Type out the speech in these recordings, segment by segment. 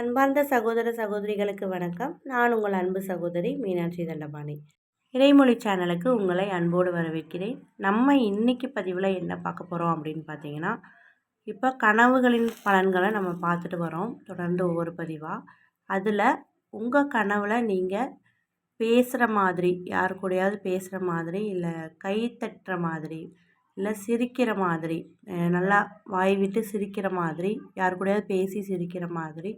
அன்பார்ந்த சகோதர சகோதரிகளுக்கு வணக்கம். நான் உங்கள் அன்பு சகோதரி மீனாட்சி தண்டபாணி. இறைமொழி சேனலுக்கு உங்களை அன்போடு வரவேற்கிறேன். நம்ம இன்றைக்கி பதிவில் என்ன பார்க்க போகிறோம் அப்படின்னு பார்த்தீங்கன்னா இப்போ கனவுகளின் பலன்களை நம்ம பார்த்துட்டு வரோம். தொடர்ந்து ஒவ்வொரு பதிவாக அதில் உங்கள் கனவில் நீங்கள் பேசுகிற மாதிரி யார் கூடயாவது பேசுகிற மாதிரி இல்லை கை தட்டுற மாதிரி இல்லை சிரிக்கிற மாதிரி நல்லா வாய் விட்டு சிரிக்கிற மாதிரி யார் கூடயாவது பேசி சிரிக்கிற மாதிரி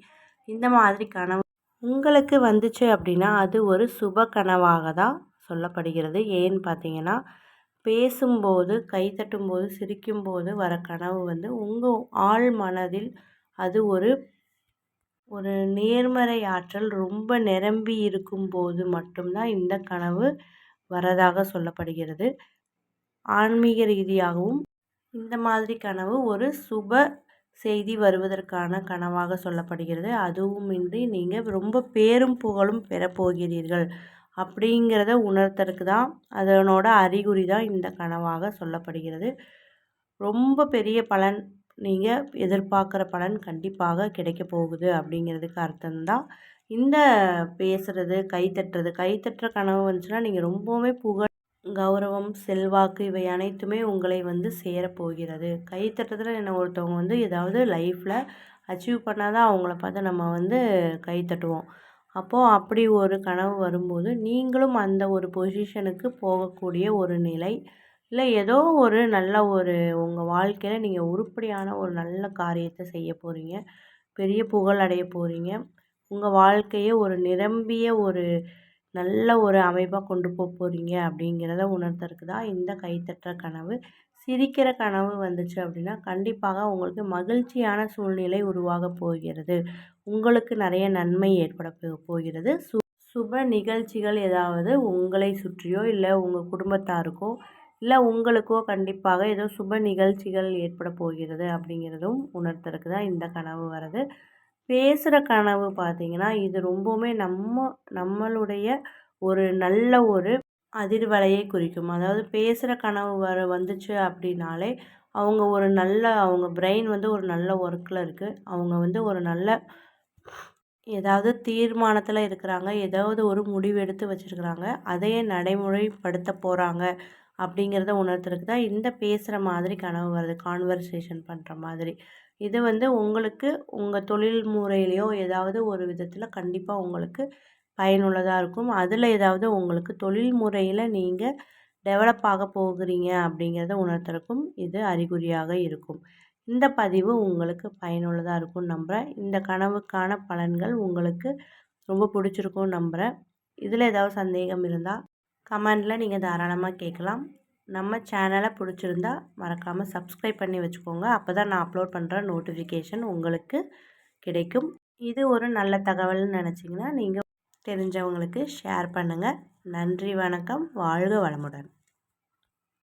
இந்த மாதிரி கனவு உங்களுக்கு வந்துச்சு அப்படின்னா அது ஒரு சுப கனவாக தான் சொல்லப்படுகிறது. ஏன்னு பார்த்தீங்கன்னா பேசும்போது கை தட்டும்போது சிரிக்கும்போது வர கனவு வந்து உங்கள் ஆழ் மனதில் அது ஒரு ஒரு நேர்மறை ஆற்றல் ரொம்ப நிரம்பி இருக்கும்போது மட்டும்தான் இந்த கனவு வரதாக சொல்லப்படுகிறது. ஆன்மீக ரீதியாகவும் இந்த மாதிரி கனவு ஒரு சுப செய்தி வருவதற்கான கனவாக சொல்லப்படுகிறது. அதுவுமின்றி நீங்கள் ரொம்ப பேரும் புகழும் பெறப்போகிறீர்கள் அப்படிங்கிறத உணர்த்தறதுக்கு தான் அதனோட அறிகுறி தான் இந்த கனவாக சொல்லப்படுகிறது. ரொம்ப பெரிய பலன் நீங்கள் எதிர்பார்க்குற பலன் கண்டிப்பாக கிடைக்க போகுது அப்படிங்கிறதுக்கு அர்த்தம்தான். இந்த பேசுகிறது கைத்தட்டுறது கைத்தட்டுற கனவு வந்துச்சுன்னா நீங்கள் ரொம்பவுமே புகழ் கௌரவம் செல்வாக்கு இவை அனைத்துமே உங்களை வந்து சேரப்போகிறது கைத்தட்டத்தில் என்ன ஒருத்தவங்க வந்து ஏதாவது லைஃப்பில் அச்சீவ் பண்ணால் தான் அவங்கள பார்த்து நம்ம வந்து கை தட்டுவோம். அப்போது அப்படி ஒரு கனவு வரும்போது நீங்களும் அந்த ஒரு பொசிஷனுக்கு போகக்கூடிய ஒரு நிலை இல்லை ஏதோ ஒரு நல்ல ஒரு உங்கள் வாழ்க்கையில் நீங்கள் உருப்படியான ஒரு நல்ல காரியத்தை செய்ய போகிறீங்க பெரிய புகழ் அடைய போகிறீங்க உங்கள் வாழ்க்கையை ஒரு நிரம்பிய ஒரு நல்ல ஒரு அமைப்பாக கொண்டு போக போகிறீங்க அப்படிங்கிறத உணர்த்துறதுக்கு தான் இந்த கைத்தட்டுற கனவு. சிரிக்கிற கனவு வந்துச்சு அப்படின்னா கண்டிப்பாக உங்களுக்கு மகிழ்ச்சியான சூழ்நிலை உருவாக போகிறது. உங்களுக்கு நிறைய நன்மை ஏற்பட போகிறது. சு சுப நிகழ்ச்சிகள் ஏதாவது உங்களை சுற்றியோ இல்லை உங்கள் குடும்பத்தாருக்கோ இல்லை உங்களுக்கோ கண்டிப்பாக ஏதோ சுப நிகழ்ச்சிகள் ஏற்பட போகிறது அப்படிங்கிறதும் உணர்த்துறதுக்கு தான் இந்த கனவு வருது பேசுகிற கனவு பார்த்திங்கன்னா இது ரொம்பவுமே நம்ம நம்மளுடைய ஒரு நல்ல ஒரு அதிர்வலையை குறிக்கும். அதாவது பேசுகிற கனவு வர வந்துச்சு அப்படின்னாலே அவங்க ஒரு நல்ல அவங்க பிரெயின் வந்து ஒரு நல்ல ஒர்க்கில் இருக்குது அவங்க வந்து ஒரு நல்ல ஏதாவது தீர்மானத்தில் இருக்கிறாங்க. ஏதாவது ஒரு முடிவு எடுத்து வச்சுருக்குறாங்க. அதையே நடைமுறைப்படுத்த போகிறாங்க அப்படிங்கிறத உணர்த்துறதுக்கு தான் இந்த பேசுகிற மாதிரி கனவு வருது. கான்வர்சேஷன் பண்ணுற மாதிரி. இது வந்து உங்களுக்கு உங்கள் தொழில் முறையிலையோ ஏதாவது ஒரு விதத்தில் கண்டிப்பாக உங்களுக்கு பயனுள்ளதாக இருக்கும். அதில் ஏதாவது உங்களுக்கு தொழில் முறையில் நீங்கள் டெவலப் ஆக போகிறீங்க அப்படிங்கிறத உணர்த்துறக்கும் இது அறிகுறியாக இருக்கும். இந்த பதிவு உங்களுக்கு பயனுள்ளதாக இருக்கும் நம்புகிறேன் இந்த கனவுக்கான பலன்கள் உங்களுக்கு ரொம்ப பிடிச்சிருக்கும் நம்புகிறேன் இதில் ஏதாவது சந்தேகம் இருந்தால் கமெண்டில் நீங்கள் தாராளமாக கேட்கலாம் நம்ம சேனலை பிடிச்சிருந்தா மறக்காமல் சப்ஸ்கிரைப் பண்ணி வச்சுக்கோங்க. அப்போ தான் நான் அப்லோட் பண்ணுற நோட்டிஃபிகேஷன் உங்களுக்கு கிடைக்கும். இது ஒரு நல்ல தகவல்னு நினச்சிங்கன்னா நீங்கள் தெரிஞ்சவங்களுக்கு ஷேர் பண்ணுங்கள் நன்றி வணக்கம். வாழ்க வளமுடன்.